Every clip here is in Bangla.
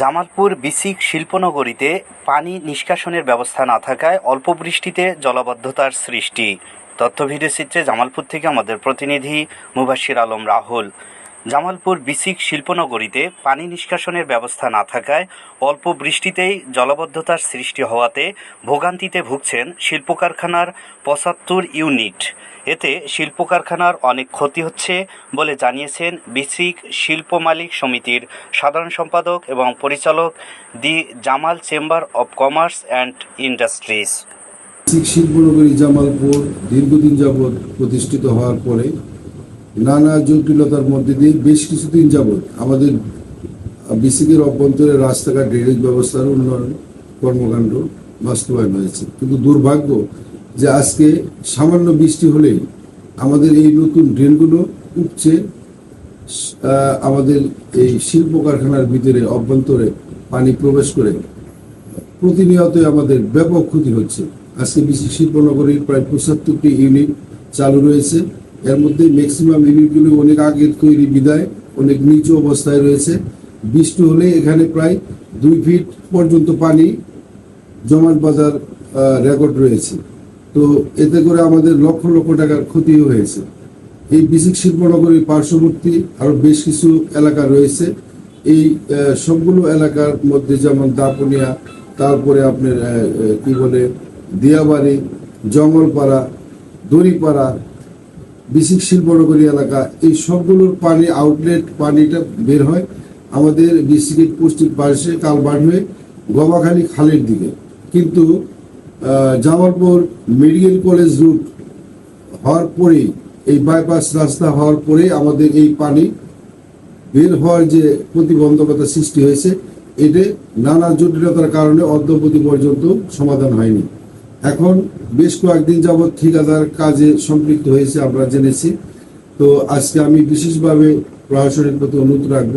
জামালপুর বিসিক শিল্পনগরীতে পানি নিষ্কাশনের ব্যবস্থা না থাকায় অল্প বৃষ্টিতে জলবদ্ধতার সৃষ্টি। তথ্য ভিডিও চিত্রে জামালপুর থেকে আমাদের প্রতিনিধি মুবাশির আলম রাহুল। জামালপুর বিসিক শিল্পনগরীতে পানি নিষ্কাশনের ব্যবস্থা না থাকায় অল্প বৃষ্টিতেই জলাবদ্ধতার সৃষ্টি হওয়াতে ভোগান্তিতে ভুগছেন শিল্প কারখানার পঁচাত্তর ইউনিট। এতে শিল্প কারখানার অনেক ক্ষতি হচ্ছে বলে জানিয়েছেন বিসিক শিল্প মালিক সমিতির সাধারণ সম্পাদক এবং পরিচালক the Jamal chamber of commerce and industries. শিল্পনগরী Jamalpur দীর্ঘদিন যাবৎ প্রতিষ্ঠিত হওয়ার পরে নানা জটিলতার মধ্যে দিয়ে বেশ কিছুদিন যাবৎ আমাদের বিসিকের অভ্যন্তরে রাস্তাঘাট ড্রেনেজ ব্যবস্থার উন্নয়ন কর্মকাণ্ড বাস্তবায়ন হয়েছে। কিন্তু দুর্ভাগ্য যে আজকে সামান্য বৃষ্টি হলেই আমাদের এই নতুন ড্রেনগুলো উপচে আহ, আমাদের এই শিল্প কারখানার ভিতরে অভ্যন্তরে পানি প্রবেশ করে প্রতিনিয়তই আমাদের ব্যাপক ক্ষতি হচ্ছে। আজকে বিশ্ব শিল্পনগরীর প্রায় পঁচাত্তরটি ইউনিট চালু রয়েছে। এর মধ্যে ম্যাক্সিমাম ইউনিটগুলো অনেক আগে তৈরি বিদায়, অনেক নিচু অবস্থায় রয়েছে। বৃষ্টি হলে এখানে প্রায় দুই ফিট পর্যন্ত পানি জমাট বাজার রেকর্ড রয়েছে। তো এতে করে আমাদের লক্ষ লক্ষ টাকার ক্ষতি হয়েছে। এই বিসিক শিল্পনগরীর পার্শ্ববর্তী আরও বেশ কিছু এলাকা রয়েছে। এই সবগুলো এলাকার মধ্যে যেমন দাপুনিয়া, তারপরে আপনার কি বলে, দিয়াবাড়ি, জঙ্গলপাড়া, দড়িপাড়া বিসিক শিল্পনগরী এলাকা, এই সবগুলোর পানি আউটলেট পানিটা বের হয় আমাদের বিসিকের পশ্চিম পাশে কালবাট হয়ে গবাখালী খালের দিকে। কিন্তু জামালপুর মেডিকেল কলেজ রুট হওয়ার পরেই, এই বাইপাস রাস্তা হওয়ার পরে আমাদের এই পানি বের হওয়ার যে প্রতিবন্ধকতা সৃষ্টি হয়েছে, এতে নানা জটিলতার কারণে অদ্যবধি পর্যন্ত সমাধান হয়নি। এখন বেশ কয়েকদিন যাবৎ ঠিকাদার কাজে সম্পৃক্ত হয়েছে, আমরা জেনেছি। তো আজকে আমি বিশেষভাবে প্রশাসনের প্রতি অনুরোধ রাখব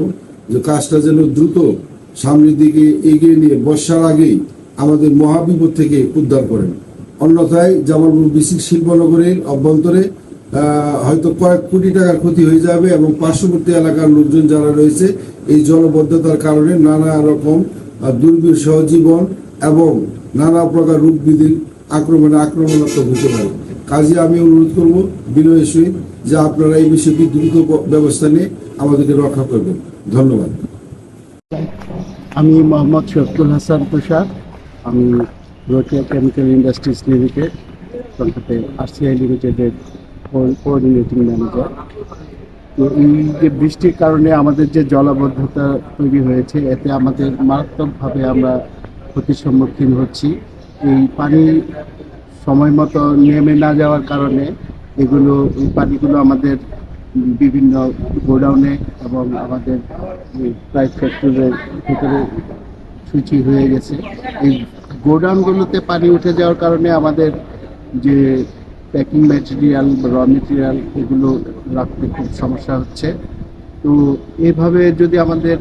যে কাজটা যেন দ্রুত সামনের দিকে এগিয়ে নিয়ে বর্ষার আগেই আমাদের মহাবিপদ থেকে উদ্ধার করেন। অন্যথায় জামালপুর বিসিক শিল্পনগরীর অভ্যন্তরে হয়তো কয়েক কোটি টাকার ক্ষতি হয়ে যাবে এবং পার্শ্ববর্তী এলাকার লোকজন যারা রয়েছে, এই জলবদ্ধতার কারণে নানা রকম দুর্বিষহ জীবন এবং নানা প্রকার রোগ বিধির আক্রমণে আক্রমণাত্মক হতে পারে। কাজে আমি অনুরোধ করব বিনয়ের সহিত যে আপনারা এই বিষয়টি দ্রুত ব্যবস্থা নিয়ে আমাদেরকে রক্ষা করবেন। ধন্যবাদ। আমি মোহাম্মদ শফিকুল হাসান তুষার। আমি রোটিয়া কেমিক্যাল ইন্ডাস্ট্রিজ লিমিটেড কলকাতায় আরসিআই লিমিটেডের কোঅর্ডিনেটিং ম্যানেজার তো এই যে বৃষ্টির কারণে আমাদের যে জলাবদ্ধতা তৈরি হয়েছে, এতে আমাদের মারাত্মকভাবে আমরা ক্ষতির সম্মুখীন হচ্ছি। এই পানি সময় মতো নেমে না যাওয়ার কারণে এগুলো, এই পানিগুলো আমাদের বিভিন্ন গোডাউনে এবং আমাদের প্রাইস ফ্যাক্টরির ভিতরে সূচি হয়ে গেছে। এই গোডাউনগুলোতে পানি উঠে যাওয়ার কারণে আমাদের যে প্যাকিং ম্যাটেরিয়াল র মেটেরিয়াল এগুলো রাখতে খুব সমস্যা হচ্ছে। তো এভাবে যদি আমাদের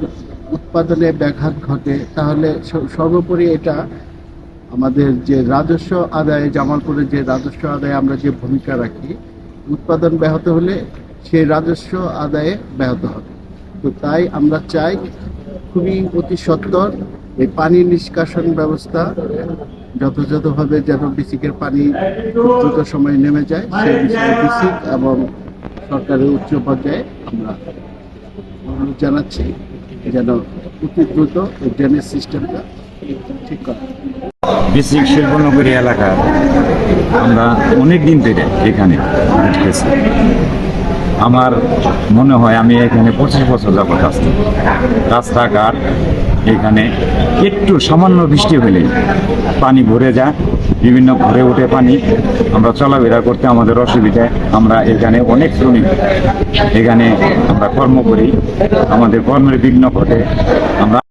উৎপাদনে ব্যাঘাত ঘটে, তাহলে সর্বোপরি এটা আমাদের যে রাজস্ব আদায়ে, জামালপুরের যে রাজস্ব আদায়ে আমরা যে ভূমিকা রাখি, উৎপাদন ব্যাহত হলে সেই রাজস্ব আদায়ে ব্যাহত হবে তো তাই আমরা চাই খুবই অতি সত্বর এই পানি নিষ্কাশন ব্যবস্থা যথাযথভাবে যেন বিসিকের পানি দ্রুত সময়ে নেমে যায় সেই বিষয়ে বিসিক এবং সরকারের উচ্চ পর্যায়ে আমরা অনুরোধ জানাচ্ছি যেন অতি দ্রুত এই ড্রেনেজ সিস্টেমটা ঠিক করা। বিসিক শিল্পনগরী এলাকা আমরা অনেক দিন ধরে এখানে উঠতেছি আমার মনে হয় আমি এখানে পঁচিশ বছর যাবত আছি। রাস্তাঘাট এখানে একটু সামান্য বৃষ্টি হলে পানি ভরে যায়, বিভিন্ন ঘরে ওঠে পানি। আমরা চলাফেরা করতে আমাদের অসুবিধায় আমরা এখানে অনেক শ্রমিক। এখানে আমরা কর্ম করি। আমাদের কর্মের বিঘ্ন ঘটে। আমরা